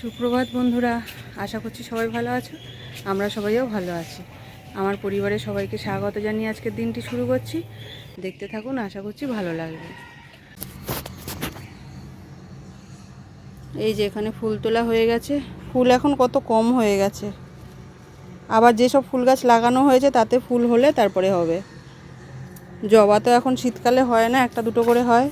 সুপ্রভাত বন্ধুরা, আশা করছি সবাই ভালো আছো, আমরা সবাইও ভালো আছি। আমার পরিবারের সবাইকে স্বাগত জানিয়ে আজকের দিনটি শুরু করছি। দেখতে থাকুন, আশা করছি ভালো লাগবে। এই যে এখানে ফুল তোলা হয়ে গেছে। ফুল এখন কত কম হয়ে গেছে। আবার যেসব ফুল গাছ লাগানো হয়েছে, তাতে ফুল হলে তারপরে হবে। জবা তো এখন শীতকালে হয় না, একটা দুটো করে হয়।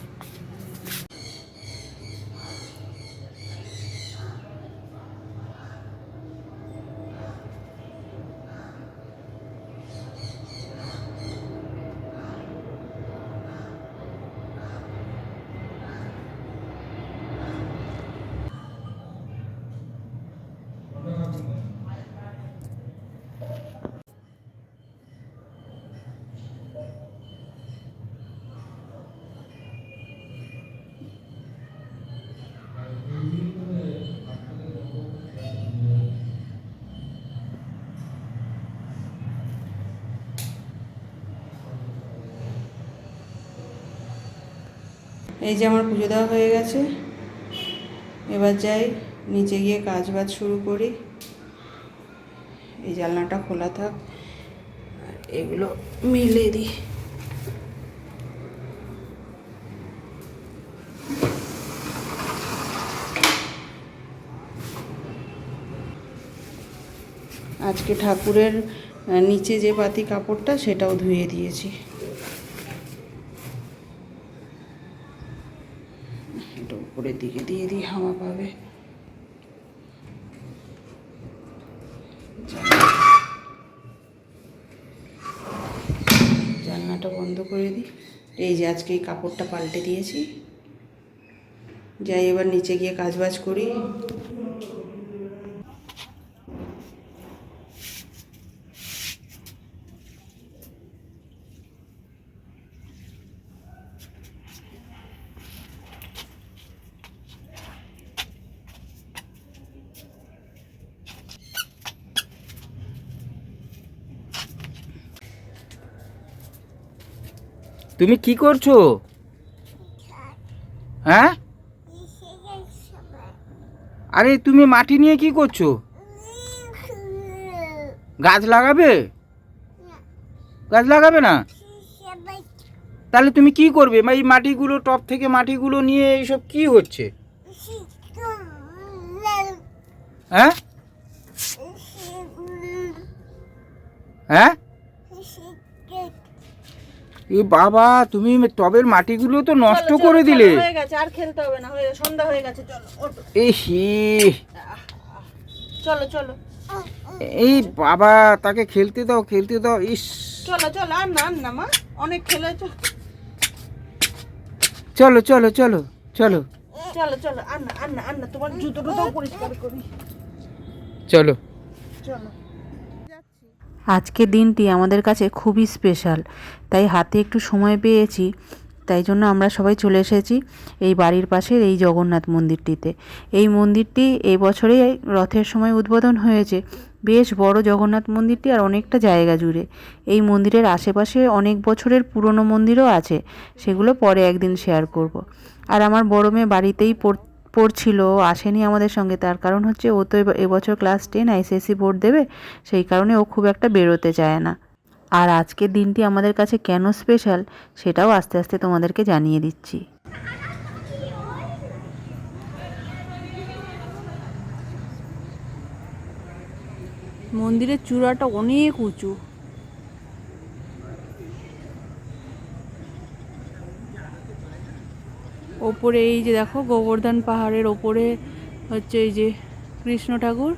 এই যে আমার পুজো দেওয়া হয়ে গেছে। এবার যাই, নিচে গিয়ে কাজ বাজ শুরু করি। এই জানলাটা খোলা থাক, আর এগুলো মিলে দিই। আজকে ঠাকুরের নিচে যে পাতি কাপড়টা, সেটাও ধুয়ে দিয়েছি এটা উপরের দিকে দিয়ে দিই হাওয়া পাবে জানলাটা বন্ধ করে দিই। এই যে আজকে এই কাপড়টা পাল্টে দিয়েছি। যাই, এবার নিচে গিয়ে কাজ বাজ করি। তুমি কি করছ? হ্যাঁ? আরে তুমি মাটি নিয়ে কি করছ? গাছ লাগাবে? গাছ লাগাবে না? তাহলে তুমি কি করবে? এই মাটিগুলো, টপ থেকে মাটিগুলো নিয়ে এইসব কি হচ্ছে? হ্যাঁ? হ্যাঁ? এ বাবা তুমি টবের মাটিগুলো তো নষ্ট করে দিলে। হয়ে গেছে আর খেলতে হবে না হয়ে সন্ধ্যা হয়ে গেছে চলো এই হি চলো চলো। এই বাবা তাকে খেলতে দাও খেলতে দাও ইস। চলো চলো আর না না মা। অনেক খেলেছো চলো চলো চলো চলো। চলো চলো আর না আর না আর না তোমার জুতো টুতো পরিষ্কার করি। চলো। চলো। আজকের দিনটি আমাদের কাছে খুবই স্পেশাল। তাই হাতে একটু সময় পেয়েছি, তাই জন্য আমরা সবাই চলে এসেছি এই বাড়ির পাশের এই জগন্নাথ মন্দিরটিতে। এই মন্দিরটি এই বছরেই রথের সময় উদ্বোধন হয়েছে। বেশ বড় জগন্নাথ মন্দিরটি আর অনেকটা জায়গা জুড়ে। এই মন্দিরের আশেপাশে অনেক বছরের পুরনো মন্দিরও আছে, সেগুলো পরে একদিন শেয়ার করব। আর আমার বড় মেয়ে বাড়িতেই পড় পড়ছিল আসেনি আমাদের সঙ্গে। তার কারণ হচ্ছে, ও তো এবছর ক্লাস টেন আইসিএসসি বোর্ড দেবে, সেই কারণে ও খুব একটা বেরোতে চায় না। আর আজকের দিনটি আমাদের কাছে কেন স্পেশাল, সেটাও আস্তে আস্তে তোমাদেরকে জানিয়ে দিচ্ছি। মন্দিরের চূড়াটা অনেক উঁচু। ওপরে এই যে দেখো গোবর্ধন পাহাড়ের ওপরে হচ্ছে এই যে কৃষ্ণ ঠাকুর।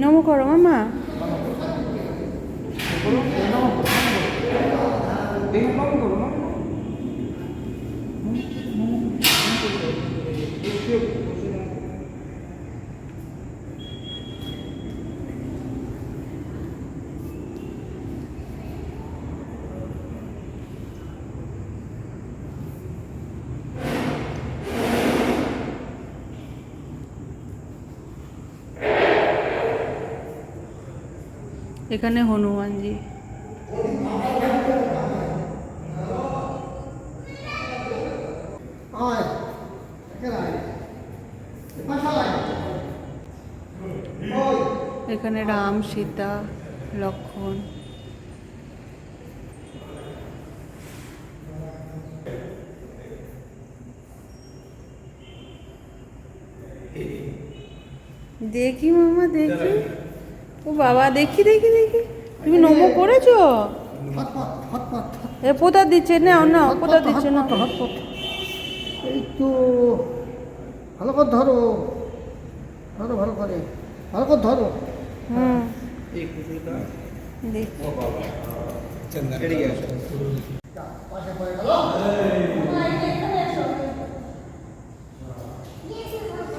নমো মামা। এখানে হনুমানজি। এখানে রাম সীতা লক্ষণ। দেখি মামা দেখি। ও বাবা দেখি দেখি দেখি। তুমি নমো করেছ? এ পোতা দিচ্ছে না না পোতা দিচ্ছে না এই তো ভালো করে ধরো। ধরো ভালো করে। ভালো করে ধরো। হুম।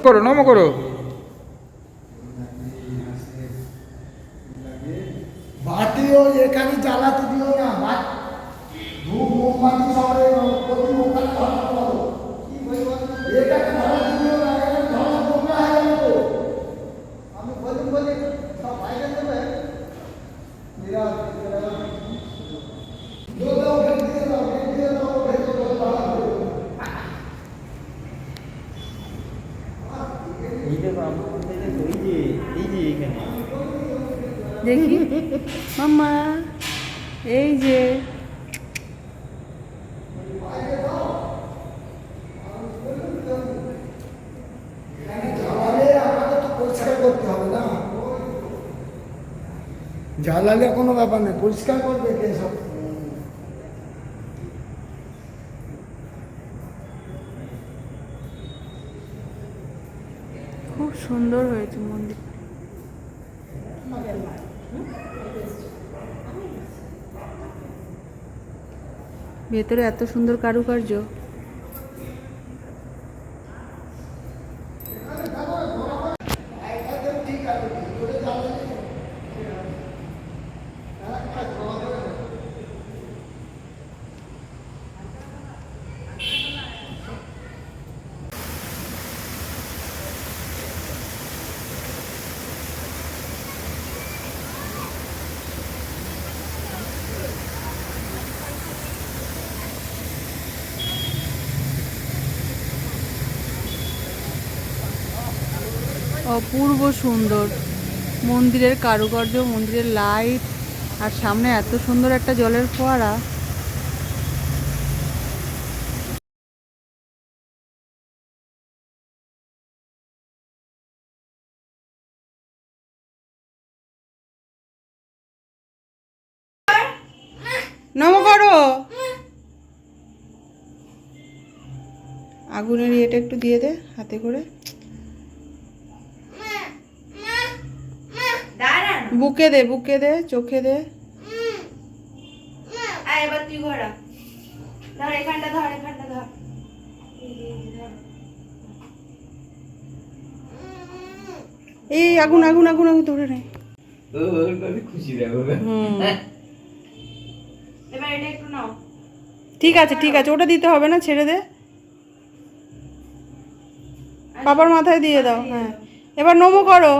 করো নম করো। বাটিও এখানে জ্বালাতে দিও না বাট ধূপ মোমবাতি শহরে প্রতি ওখানে ধরাতে পারো এটাকে দিও এখানে ধরা দাও, দিয়ে দাও, দিয়ে দাও, ভেতরে ধরা দেবে। দেখি। মাম্মা এই যে। জ্বালালে আমাকে তো পরিষ্কার করতে হবে না জ্বালালে কোনো ব্যাপার নেই পরিষ্কার করবে কে সব। খুব সুন্দর হয়েছে মন্দির ভেতরে এত সুন্দর কারুকার্য। অপূর্ব সুন্দর। মন্দিরের কারুকার্য, মন্দিরের লাইট আর সামনে এত সুন্দর একটা জলের ফোয়ারা। নম করো। আগুনের ইয়েটা একটু দিয়ে দে, হাতে করে। বুকে দে বুকে দে চোখে দে। এবার তুই ঘোরা। ধর এখানটা ধর এখানটা ধর। এই আগুন আগুন আগুন আগুন ধরে নে। খুশি এবার এটা একটু নাও। ঠিক আছে ঠিক আছে ওটা দিতে হবে না ছেড়ে দে। বাবার মাথায় দিয়ে দাও হ্যাঁ। এবার নমো করো।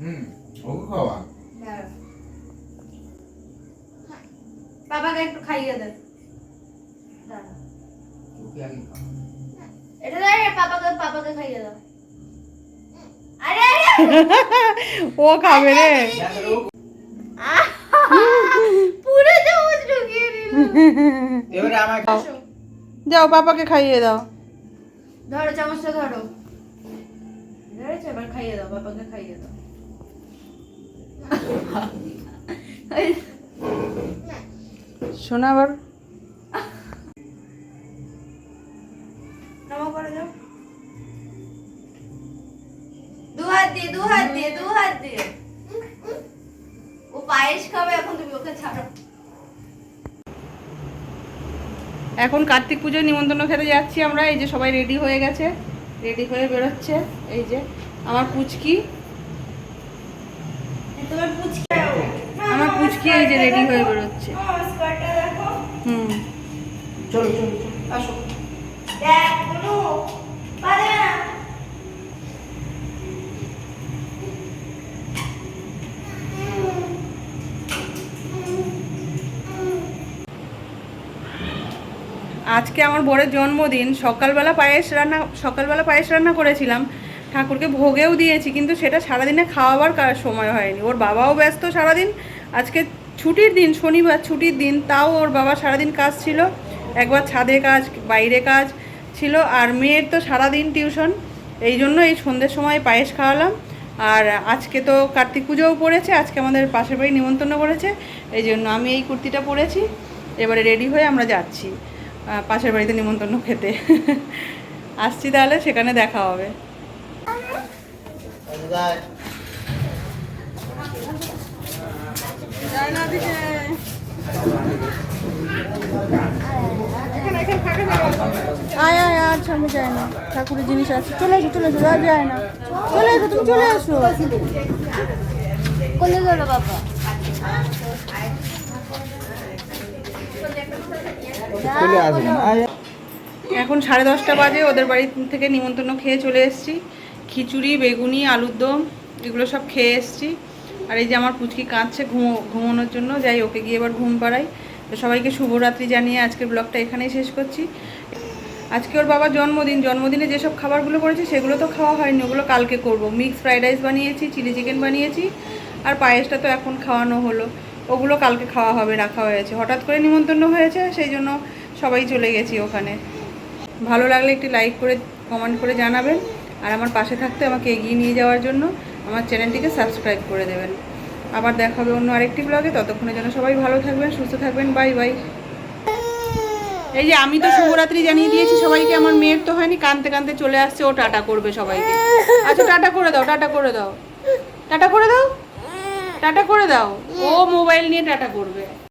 হুম ওকে খাওয়া। বাবাকে একটু খাইয়ে দে। এটা পাপাকে পাপাকে খাইয়ে দাও। আরে আরে ও খাবে রে। পুরো চামচ ঢুকিয়ে দিল। এবারে আমাকে যাও পাপাকে খাইয়ে দাও। ধরো চামচটা ধরো। ধরেছো? এবার খাইয়ে দাও বাবাকে খাইয়ে দাও। শোনা আবার। এখন কার্তিক পুজোয় নিমন্ত্রণ খেতে যাচ্ছি আমরা এই যে সবাই রেডি হয়ে গেছে রেডি হয়ে বেরোচ্ছে এই যে আমার পুচকি। আমার পুচকি এই যে রেডি হয়ে বেরোচ্ছে। হুম। চলো চলো চলো আসো। দেখ আজকে আমার বরের জন্মদিন, সকালবেলা পায়েস রান্না, সকালবেলা পায়েস রান্না করেছিলাম, ঠাকুরকে ভোগেও দিয়েছি, কিন্তু সেটা সারাদিনে খাওয়াবার সময় হয়নি। ওর বাবাও ব্যস্ত সারাদিন, আজকে ছুটির দিন, শনিবার ছুটির দিন, তাও ওর বাবা সারাদিন কাজ ছিল, একবার ছাদে কাজ, বাইরে কাজ ছিল, আর মেয়ের তো সারাদিন টিউশন, এই জন্য এই সন্ধ্যের সময় পায়েস খাওয়ালাম। আর আজকে তো কার্তিক পুজোও পড়েছে, আজকে আমাদের পাশের বাড়ি নিমন্ত্রণ করেছে, এই জন্য আমি এই কুর্তিটা পরেছি। এবারে রেডি হয়ে আমরা যাচ্ছি। পাশের বাড়িতে নিমন্ত্রণ খেতে। আসছি তাহলে সেখানে দেখা হবে। আয় আয় আর সামনে যায় না। ঠাকুরের জিনিস আছে। চলে এসো চলে এসো আর যায় না। চলে এসো তুমি চলে এসো। কোলে বাবা। চলে আসবেন। এখন সাড়ে দশটা বাজে ওদের বাড়ি থেকে নিমন্ত্রণ খেয়ে চলে এসেছি। খিচুড়ি বেগুনি আলুর দম এগুলো সব খেয়ে এসেছি। আর এই যে আমার পুচকি কাঁদছে ঘুমো ঘুমানোর জন্য যাই ওকে গিয়ে এবার ঘুম পাড়াই। তো সবাইকে শুভরাত্রি জানিয়ে আজকের ব্লগটা এখানেই শেষ করছি। আজকে ওর বাবার জন্মদিন। জন্মদিনে যেসব খাবারগুলো করেছি সেগুলো তো খাওয়া হয়নি। ওগুলো কালকে করব। মিক্স ফ্রাইড রাইস বানিয়েছি চিলি চিকেন বানিয়েছি আর পায়েসটা তো এখন খাওয়ানো হলো। ওগুলো কালকে খাওয়া হবে, রাখা হয়েছে। হঠাৎ করে নিমন্ত্রণ হয়েছে, সেই জন্য সবাই চলে গেছি ওখানে। ভালো লাগলে একটি লাইক করে কমেন্ট করে জানাবেন। আর আমার পাশে থাকতে আমাকে এগিয়ে নিয়ে যাওয়ার জন্য আমার চ্যানেলটিকে সাবস্ক্রাইব করে দেবেন। আবার দেখা হবে অন্য আরেকটি ব্লগে ততক্ষণের জন্য সবাই ভালো থাকবেন, সুস্থ থাকবেন। বাই বাই এই যে আমি তো শুভরাত্রি জানিয়ে দিয়েছি সবাইকে। আমার মেয়ের তো হয়নি, কানতে কানতে চলে আসছে। ও টাটা করবে সবাইকে। আচ্ছা টাটা করে দাও, টাটা করে দাও। টাটা করে দাও। টাটা করে দাও। ও মোবাইল নিয়ে টাটা করবে।